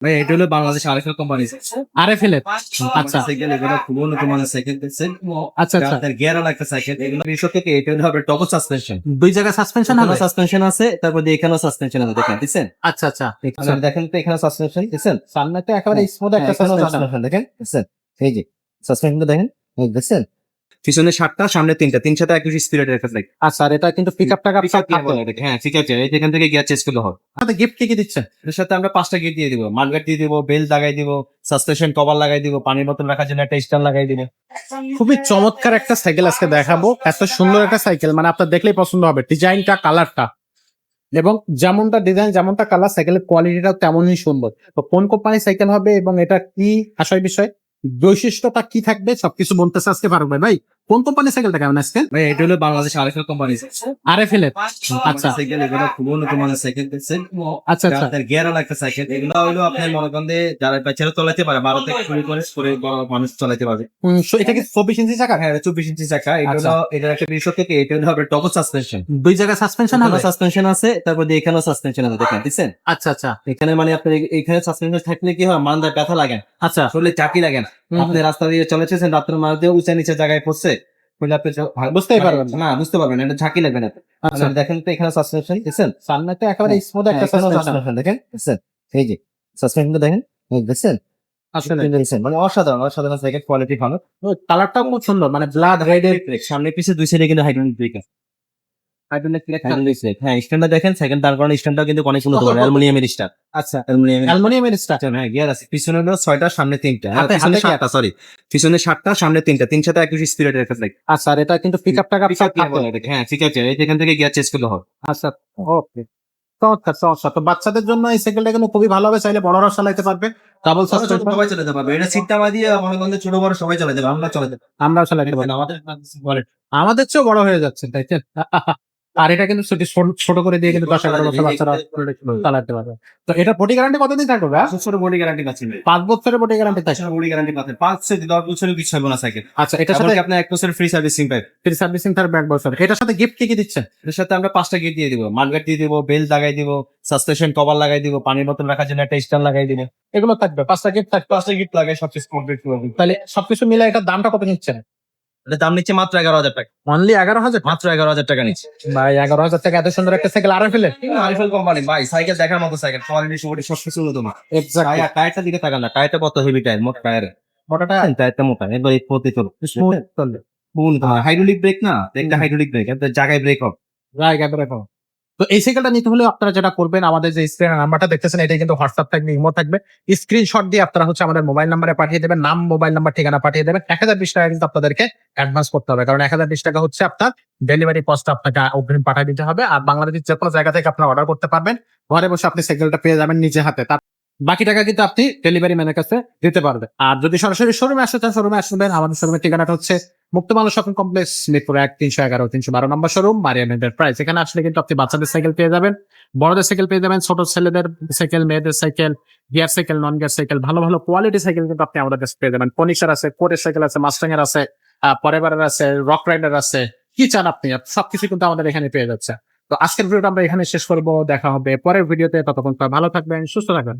ভাই এটা হলো বাংলাদেশ আরেকটা কোম্পানি আরএফএল আচ্ছা। সাইকেল এগুলো খুব উন্নত মানের সাইকেল দেখছেন আচ্ছা আচ্ছা। আপনার গিয়ার একটা সাইকেল এগুলো বিশ থেকে এটা হলো হবে ডবল সাসপেনশন দুই জায়গায় সাসপেনশন হবে? সাসপেনশন আছে তারপর এখানেও সাসপেনশন আছে দেখেন দেখছেন? আচ্ছা আচ্ছা। এখানে দেখেন তো এখানে সাসপেনশন দেখছেন? সামনে তো একেবারে স্মুথ একটা এখানেও সাসপেনশন দেখেন দেখছেন? এই যে সাসপেনশনটা দেখেন দেখছেন? পিছনে সাতটা সামনে তিনটা। তিন সাথে একুশ স্পিরিট লাইক আচ্ছা আর এটা কিন্তু পিক আপ টাকা হ্যাঁ ঠিক আছে এই যেখান থেকে গিয়ার চেঞ্জ করলে হবে। আপনাদের গিফট কি কি দিচ্ছেন? এর সাথে আমরা পাঁচটা গিট দিয়ে দিব। মালগাট দিয়ে দিব বেল লাগাই দিব সাসপেনশন কভার লাগাই দিব পানির বোতল রাখার জন্য একটা স্ট্যান্ড লাগাই দিব। খুবই চমৎকার একটা সাইকেল আজকে দেখাবো। এত সুন্দর একটা সাইকেল মানে আপনার দেখলেই পছন্দ হবে। ডিজাইনটা কালারটা এবং যেমনটা ডিজাইন যেমনটা কালার সাইকেলের কোয়ালিটিটাও তেমনই সুন্দর। তো কোন কোম্পানির সাইকেল হবে এবং এটা কি আশয় বিষয় বৈশিষ্ট্যটা কি থাকবে? সবকিছু বলতেছে আজকে পারবে ভাই। কোন কোম্পানির সাইকেলটা কেমন আজকে? ভাই এটা হলো বাংলাদেশ আরেকটা কোম্পানি আরএফএল এর আচ্ছা। সাইকেল এগুলো খুব উন্নত মানের সাইকেল দেখছেন। আচ্ছা আচ্ছা। আপনার গিয়ার ওয়ালা একটা সাইকেল এগুলো হলো আপনার মনে করেন যে যারা বাচ্চারা চালাতে পারে থেকে শুরু করে করে মানুষ চালাতে পারবে। উম, so এটা কি চব্বিশ ইঞ্চি চাকা? হ্যাঁ চব্বিশ ইঞ্চি চাকা। এটা আচ্ছা। হলো এটার একটা বিশ থেকে এটা হলো হবে ডবল সাসপেনশন দুই জায়গায় সাসপেনশন হবে? সাসপেনশন আছে তারপর দিয়ে এখানেও সাসপেনশন আছে দেখেন আচ্ছা আচ্ছা। এখানে মানে আপনার এখানে সাসপেনশন থাকলে কি হয় মানদার ব্যথা লাগে আচ্ছা। আসলে চাকি লাগে না। আপনি রাস্তা দিয়ে চলেছেন রাত্রের মাঝ দিয়ে উঁচা নিচে জায়গায় পড়ছে বলে আপনি বুঝতেই পারবেন না। না বুঝতে পারবেন এটা ঝাঁকি লাগবে না। আচ্ছা। দেখেন তো এখানে সাসপেনশন দেখছেন? সামনে তো একেবারে স্মুথ একটা হ্যাঁ, সাসপেনশন দেখেন দেখছেন? এই যে সাসপেনশনটা দেখেন এই দেখছেন? মানে অসাধারণ অসাধারণ কোয়ালিটি ভালো। কালারটাও খুব সুন্দর মানে ব্লাড ব্রেক সামনে পিছে দুই সাইডে কিন্তু হাইড্রোলিক ব্রেক আছে। হ্যাঁ স্ট্যান্ডটা দেখেন সেকেন্ড দাঁড় করানো স্ট্যান্ডটাও কিন্তু অনেক অ্যালুমিনিয়ামের স্ট্যান্ড আচ্ছা। অ্যালুমিনিয়ামের স্টার। হ্যাঁ গিয়ার আছে। পিছনে হলো ছয়টা সামনে তিনটা। হ্যাঁ, পিছনে সাতটা সরি পিছনে সাতটা সামনে তিনটা। তিন সাথে আচ্ছা এটা কিন্তু পিক হ্যাঁ ঠিক আছে থেকে গিয়ার চেঞ্জ করলে হবে। আচ্ছা ওকে চমৎকার চমৎকার। তো বাচ্চাদের জন্য এই সাইকেলটা কিন্তু খুবই ভালো হবে। চাইলে বড়রা চালাইতে পারবে। ডাবল ছোট ছোট সাসপেনশন সবাই চালাতে পারবে এটা বাদিয়ে মনে ছোট বড় সবাই চালাতে পারবে আমরা চালাতে আমরাও পারব। আমাদের আমাদের চেয়েও বড় হয়ে যাচ্ছে তাই? আর এটা কিন্তু ছোট করে দিয়ে কিন্তু দশ এগারো বছর বাচ্চারা চালাতে পারবে। তো এটা বডি গ্যারান্টি কতদিন থাকবে পাঁচ বছর বডি গ্যারান্টি পাচ্ছেন পাঁচ বছরের বডি গ্যারান্টি থাকবে বছর বডি গ্যারান্টি পাচ্ছেন পাঁচ থেকে দশ বছরের কিছু হবে না সাইকেল আচ্ছা এটার সাথে আপনি এক বছর ফ্রি সার্ভিসিং পাবেন ফ্রি সার্ভিসিং থাকবে এক বছর। এটার সাথে গিফট কি কি দিচ্ছেন? এর সাথে আমরা পাঁচটা গিফট দিয়ে দিব। মালগাট দিয়ে দিব বেল লাগাই দিব সাসপেনশন কভার লাগাই দিব পানির বোতল রাখার জন্য একটা স্ট্যান্ড লাগাই দিব। এগুলো থাকবে পাঁচটা গিফট থাকবে। পাঁচটা গিফট লাগাই সবকিছু কমপ্লিট তাহলে সবকিছু মিলে এটার দামটা কত নিচ্ছেন? এটা দাম নিচ্ছে মাত্র এগারো হাজার টাকা। অনলি এগারো হাজার মাত্র এগারো হাজার টাকা নিচ্ছে। ভাই এগারো হাজার টাকা এত সুন্দর একটা সাইকেল আরে ফেলে আরিফেল কোম্পানি ভাই সাইকেল দেখার মতো সাইকেল কোয়ালিটি সবটি সব কিছু তোমার। টায়ারটা দিকে থাকা না টায়ারটা কত হেভি টায়ার মোট টায়ার মোটাটা? টায়ারটা মোটা এবার এই পথে চলো। হাইড্রোলিক ব্রেক না? দেখটা হাইড্রোলিক ব্রেক জায়গায় ব্রেক হবে। জায়গায় ব্রেক কম। তো এই সাইকেলটা নিতে হলে আপনারা যেটা করবেন, আমাদের যে স্ক্রিন নাম্বারটা দেখতেছেন, এটাই কিন্তু হোয়াটসঅ্যাপ থাকবে ইমো থাকবে। স্ক্রিনশট দিয়ে আপনারা হচ্ছে আমাদের মোবাইল নাম্বারে পাঠিয়ে দেবেন, নাম মোবাইল নাম্বার ঠিকানা পাঠিয়ে দেবেন। এক হাজার বিশ টাকা কিন্তু আপনাদেরকে অ্যাডভান্স করতে হবে, কারণ এক হাজার বিশ টাকা হচ্ছে আপনার ডেলিভারি কস্ট আপনাকে অগ্রিম পাঠিয়ে দিতে হবে, আর বাংলাদেশের যে কোনো জায়গা থেকে আপনারা অর্ডার করতে পারবেন। ঘরে বসে আপনি সাইকেলটা পেয়ে যাবেন নিজে হাতে, তার বাকি টাকা কিন্তু আপনি ডেলিভারি ম্যানের কাছে দিতে পারবেন। আর যদি সরাসরি শোরুমে আসতে চান শোরুমে আসবেন, আমাদের শোরুমের ঠিকানাটা হচ্ছে মুক্ত মানুষ শপিং কমপ্লেক্স মিরপুর এক, তিনশো এগারো, তিনশো বারো নম্বর শোরুম মারিয়াম প্রাইস এখানে আসলে কিন্তু আপনি বাচ্চাদের সাইকেল পেয়ে যাবেন, বড়দের সাইকেল পেয়ে যাবেন, ছোট ছেলেদের সাইকেল মেয়েদের cycle gear cycle non gear cycle ভালো ভালো কোয়ালিটি সাইকেল কিন্তু আপনি আমাদের কাছে পেয়ে যাবেন। পনিশার আছে কোরের সাইকেল আছে মাস্টাং এর আছে পরেবারের আছে রক রাইডার আছে, কি চান আপনি? সবকিছু কিন্তু আমাদের এখানে পেয়ে যাচ্ছে। তো আজকের ভিডিওটা আমরা এখানে শেষ করব, দেখা হবে পরের ভিডিওতে ততক্ষণ ভালো থাকবেন, সুস্থ থাকবেন।